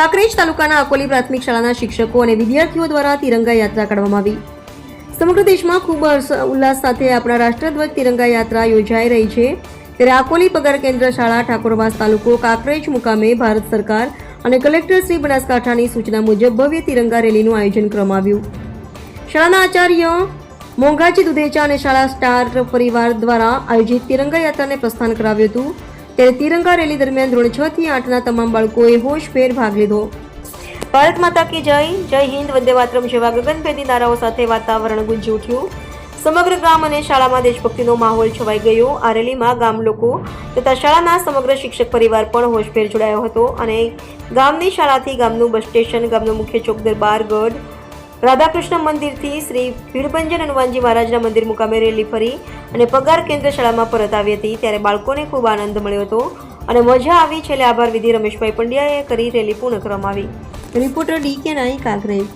કાંકરેજ તાલુકાના અકોલી પ્રાથમિક શાળાના શિક્ષકો અને વિદ્યાર્થીઓ દ્વારા તિરંગા યાત્રા કાઢવામાં આવી. સમગ્ર દેશમાં ખૂબ ઉલ્લાસ સાથે આપણા રાષ્ટ્રધ્વજ તિરંગા યાત્રા યોજાઈ રહી છે. ત્યારે આકોલી પગાર કેન્દ્ર શાળા ઠાકોરવાસ તાલુકો કાંકરેજ મુકામે ભારત સરકાર અને કલેક્ટર શ્રી બનાસકાંઠાની સૂચના મુજબ ભવ્ય તિરંગા રેલીનું આયોજન કરવામાં આવ્યું. શાળાના આચાર્ય મોંઘાજી દુધેચા અને શાળા સ્ટાર પરિવાર દ્વારા આયોજિત તિરંગા યાત્રાને પ્રસ્થાન કરાવ્યું હતું. ત્યારે તિરંગા રેલી દરમિયાન ધોરણ છ થી આઠના તમામ બાળકોએ હોશભેર ભાગ લીધો. ભારત માતા કી જય. જય હિન્દ, વંદે માતરમ. જેવા ગગનભેદી નારાઓ સાથે વાતાવરણ ગુંજી ઉઠ્યું. સમગ્ર ગામ અને શાળામાં દેશભક્તિનો માહોલ છવાઈ ગયો. આ રેલીમાં ગામ લોકો તથા શાળાના સમગ્ર શિક્ષક પરિવાર પણ હોશભેર જોડાયો હતો અને ગામની શાળાથી ગામનું બસ સ્ટેશન, ગામનો મુખ્ય ચોક, દરબાર, ગઢ રાધાકૃષ્ણ મંદિરથી શ્રી વીરભંજન હનુમાનજી મહારાજના મંદિર મુકામે રેલી ફરી અને પગાર કેન્દ્ર શાળામાં પરત આવી હતી ત્યારે બાળકોને ખૂબ આનંદ મળ્યો હતો અને મજા આવી. છેલ્લે આભાર વિધિ રમેશભાઈ પંડ્યાએ કરી રેલી પૂર્ણ કરવામાં આવી. રિપોર્ટર ડી કે નાઈ કાંકરેજ